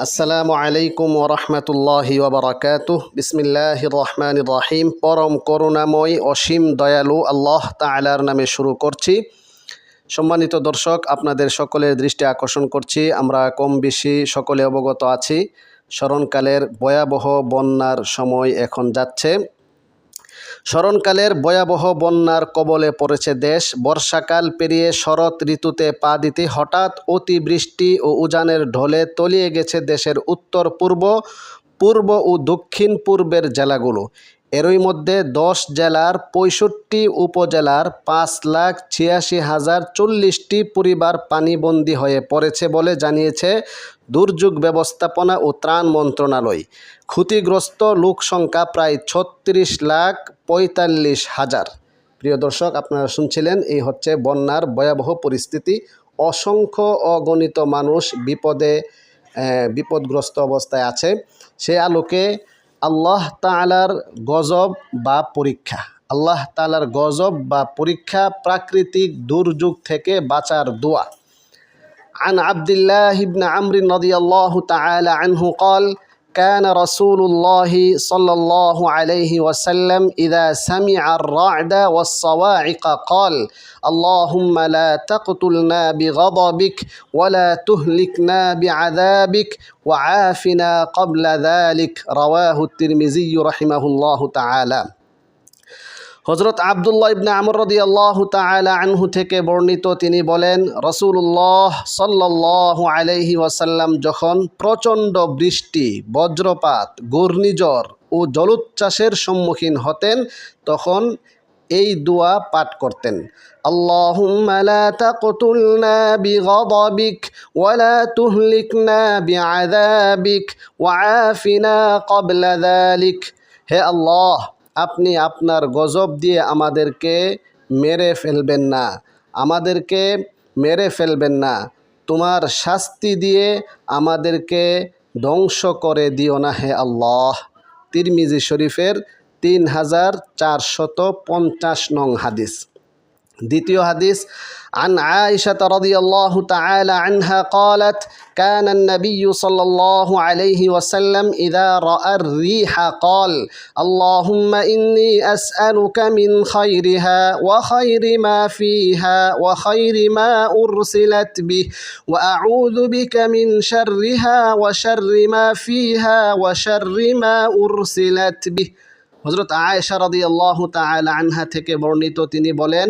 আসসালামু আলাইকুম ওরহমতুল্লাহি ওবরাকাতু বিসমিল্লাহ রহমান রাহিম। পরম করুণাময়, অসীম দয়ালু আল্লাহ তালার নামে শুরু করছি। সম্মানিত দর্শক, আপনাদের সকলের দৃষ্টি আকর্ষণ করছি। আমরা কম বেশি সকলে অবগত আছি। স্মরণকালের ভয়াবহ বন্যার সময় এখন যাচ্ছে। স্মরণকালের ভয়াবহ বন্যার কবলে পড়েছে দেশ। বর্ষাকাল পেরিয়ে শরৎ ঋতুতে পা দিতে হঠাৎ অতিবৃষ্টি ও উজানের ঢলে তলিয়ে গেছে দেশের উত্তর পূর্ব পূর্ব ও দক্ষিণ পূর্বের জেলাগুলো। এরই মধ্যে দশ জেলার পঁয়ষট্টি উপজেলার পাঁচ লাখ ছিয়াশি হাজার চল্লিশটি পরিবার পানিবন্দী হয়ে পড়েছে বলে জানিয়েছে দুর্যোগ ব্যবস্থাপনা ও ত্রাণ মন্ত্রণালয়। ক্ষতিগ্রস্ত লোক সংখ্যা প্রায় ছত্রিশ লাখ পঁয়তাল্লিশ হাজার। প্রিয় দর্শক, আপনারা শুনছিলেন, এই হচ্ছে বন্যার ভয়াবহ পরিস্থিতি। অসংখ্য অগণিত মানুষ বিপদে বিপদগ্রস্ত অবস্থায় আছে। সে আলোকে আল্লাহ তালার গজব বা পরীক্ষা আল্লাহ তালার গজব বা পরীক্ষা প্রাকৃতিক দুর্যোগ থেকে বাঁচার দোয়া عن عبد الله بن عمرو رضي الله تعالى عنه قال كان رسول الله صلى الله عليه وسلم إذا سمع الرعد والصواعق قال اللهم لا تقتلنا بغضبك ولا تهلكنا بعذابك وعافنا قبل ذلك. رواه الترمذي رحمه الله تعالى. হজরত আবদুল্লাহ ইবনে আমর রদি আল্লাহ তালা আনহু থেকে বর্ণিত তিনি বলেন রসুল্লাহ সাল্লাহ আলাইহি ওয়াসাল্লাম যখন প্রচণ্ড বৃষ্টি বজ্রপাত ঘূর্ণিঝড় ও জলোচ্ছ্বাসের সম্মুখীন হতেন তখন এই দোয়া পাঠ করতেন اللهم لا تقتلنا بغضبك ولا تهلكنا بعذابك وعافنا قبل ذلك হে আল্লাহ আপনি আপনার গজব দিয়ে আমাদেরকে মেরে ফেলবেন না। আমাদেরকে মেরে ফেলবেন না। তোমার শাস্তি দিয়ে আমাদেরকে ধ্বংস করে দিও না হে আল্লাহ। তিরমিজি শরীফের তিন হাজার চারশত পঞ্চাশ নং হাদিস। দ্বিতীয় হাদিস عن عائشة رضي الله تعالى عنها قالت كان النبي صلى الله عليه وسلم إذا رأى الريح قال اللهم إني أسألك من خيرها وخير ما فيها وخير ما أرسلت به وأعوذ بك من شرها وشر ما فيها وشر ما أرسلت به হজরত আয়েশা রদি আল্লাহ তালা আনহা থেকে বর্ণিত তিনি বলেন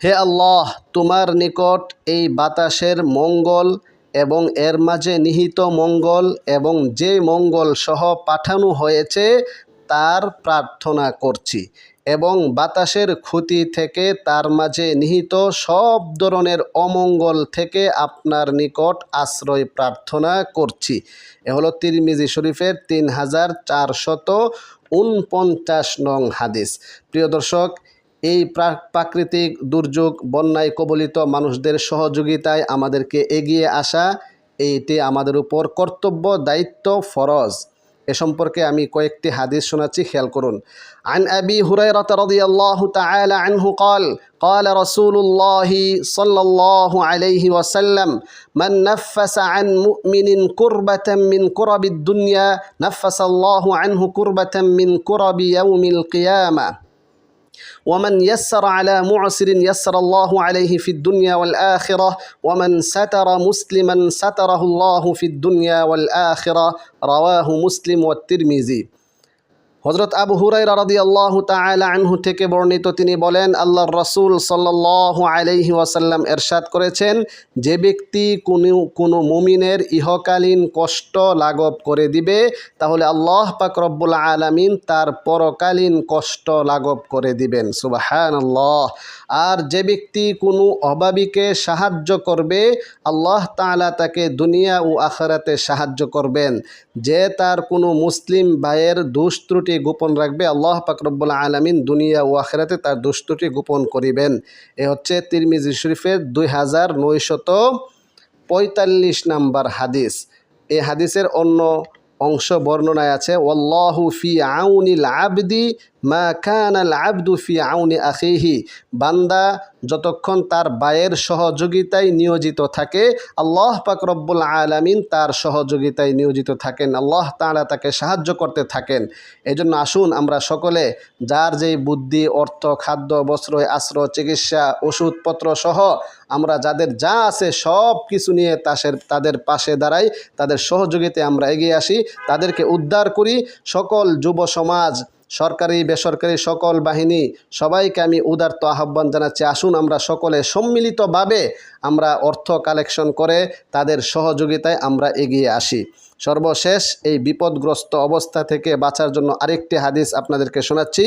হে আল্লাহ, তোমার নিকট এই বাতাসের মঙ্গল এবং এর মাঝে নিহিত মঙ্গল এবং যে মঙ্গল সহ পাঠানো হয়েছে, তার প্রার্থনা করছি এবং বাতাসের ক্ষতি থেকে তার মাঝে নিহিত সব ধরনের অমঙ্গল থেকে আপনার নিকট আশ্রয় প্রার্থনা করছি। এ হলো তিরমিজি শরীফের তিন হাজার চারশত উনপঞ্চাশ নং হাদিস। প্রিয় দর্শক এই প্রা- প্রাকৃতিক দুর্যোগ বন্যায় কবলিত মানুষদের সহযোগিতায় আমাদেরকে এগিয়ে আসা এইটি আমাদের উপর কর্তব্য দায়িত্ব ফরজ এ সম্পর্কে আমি কয়েকটি হাদিস শোনাচ্ছি খেয়াল করুন عن أبي هريرة رضي الله تعالى عنه قال قال رسول الله صلى الله عليه وسلم من نفس عن مؤمن كربة من كرب الدنيا نفس الله عنه كربة من كرب يوم القيامة ومن يسر على معسر يسر الله عليه في الدنيا والآخرة ومن ستر مسلما ستره الله في الدنيا والآخرة. رواه مسلم والترمذي. হজরত আবু হুরাই রাদি আল্লাহ তালা আনহু থেকে বর্ণিত তিনি বলেন আল্লাহ রসুল সাল্লাহ আলাইহি ওয়াসাল্লাম এরশাদ করেছেন, যে ব্যক্তি কোনো কোনো মুমিনের ইহকালীন কষ্ট লাঘব করে দিবে, তাহলে আল্লাহ পাক রব্বুল আলামিন তার পরকালীন কষ্ট লাঘব করে দিবেন। সুবাহান আল্লাহ আর যে ব্যক্তি কোনো অভাবীকে সাহায্য করবে, আল্লাহ তাআলা তাকে দুনিয়া ও আখরাতে সাহায্য করবেন। যে তার কোনো মুসলিম ভাইয়ের দুষ্ত্রুটি গোপন রাখবে। আল্লাহ পাকরব্বুল আলমিন দুনিয়া ও আখেরাতে তার দুষ্টটি গোপন করিবেন। এ হচ্ছে তিরমিজি শরীফের দুই হাজার নয়শত পঁয়তাল্লিশ নাম্বার হাদিস। এ হাদিসের অন্য অংশ বর্ণনায় আছে ওল্লাহু ফি আউনিল আবদি মা কানাল আবদু ফি আউনি আখিহি। বান্দা যতক্ষণ তার বায়ের সহযোগিতায় নিয়োজিত থাকে, আল্লাহ পাক রব্বুল আলামিন তার সহযোগিতায় নিয়োজিত থাকেন। আল্লাহ তাআলা তাকে সাহায্য করতে থাকেন। এজন্য আসুন আমরা সকলে যার যেই বুদ্ধি, অর্থ, খাদ্য, বস্ত্র আশ্রয় চিকিৎসা, ওষুধপত্র সহ আমরা যাদের যা আছে সব কিছু নিয়ে তাসের, তাদের পাশে দাঁড়াই, তাদের সহযোগিতায় আমরা এগিয়ে আসি, তাদেরকে উদ্ধার করি। সকল যুব সমাজ সরকারি, বেসরকারি সকল বাহিনী সবাইকে আমি উদার্ত আহ্বান জানাচ্ছি। আসুন আমরা সকলে সম্মিলিতভাবে আমরা অর্থ কালেকশন করে তাদের সহযোগিতায় আমরা এগিয়ে আসি। সর্বশেষ এই বিপদগ্রস্ত অবস্থা থেকে বাঁচার জন্য আরেকটি হাদিস আপনাদেরকে শোনাচ্ছি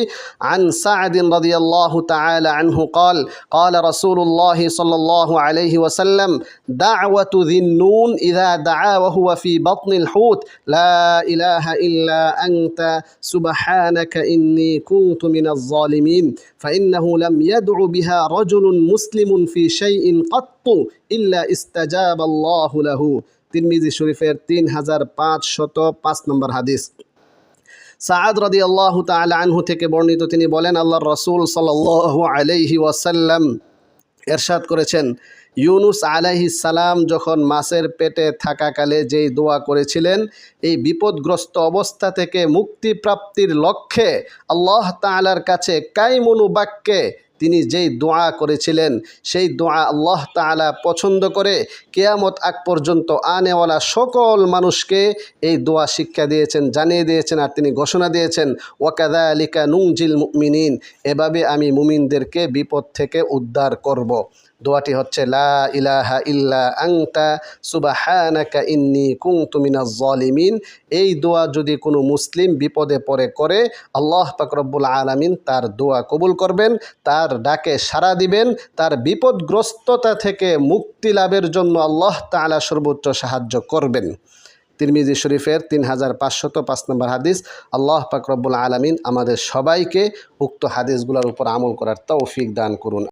আন সাআদিন রাদিয়াল্লাহু তাআলা আনহু قال قال رسول الله صلى الله عليه وسلم دعوة ذي النون إذا دعا وهو في بطن الحوت لا إله إلا أنت سبحانك إني كنت من الظالمين فإنه لم يدع بها رجل مسلم في شيء قط إلا استجاب الله له তিরমিজি শরীফের তিন হাজার পাঁচশত পাঁচ নম্বর হাদিস। সাদ রদি আল্লাহ আনহু থেকে বর্ণিত তিনি বলেন আল্লাহ রসুল সাল আলাইহি ওয়াসাল্লাম এরশাদ করেছেন, ইউনুস আলাইহি সালাম যখন মাছের পেটে থাকাকালে যেই দোয়া করেছিলেন, এই বিপদগ্রস্ত অবস্থা থেকে মুক্তি প্রাপ্তির লক্ষ্যে আল্লাহ তালার কাছে কাইমনু বাক্যে তিনি যেই দোয়া করেছিলেন, সেই দোয়া আল্লাহ তালা পছন্দ করে কেয়ামত আগ পর্যন্ত আনেওয়ালা সকল মানুষকে এই দোয়া শিক্ষা দিয়েছেন, জানিয়ে দিয়েছেন আর তিনি ঘোষণা দিয়েছেন ওয়াকাদা আলিকা নুংজিল মুমিনিন এভাবে আমি মুমিনদেরকে বিপদ থেকে উদ্ধার করব। দোয়াটি হচ্ছে, লা ইলাহা ইল্লা আংতা সুবাহানাকা ইন্নি কুংতু মিনাজ জালিমিন। এই দোয়া যদি কোনো মুসলিম বিপদে পড়ে করে, আল্লাহ পাকরব্বুল আলামিন তার দোয়া কবুল করবেন, তার ডাকে সাড়া দিবেন, তার বিপদগ্রস্ততা থেকে মুক্তি লাভের জন্য আল্লাহ তাআলা সর্বোচ্চ সাহায্য করবেন। তিরমিজি শরীফের তিন হাজার পাঁচশত পাঁচ নম্বর হাদিস, আল্লাহ পাকরব্বুল আলমিন আমাদের সবাইকে উক্ত হাদিসগুলোর উপর আমল করার তৌফিক দান করুন।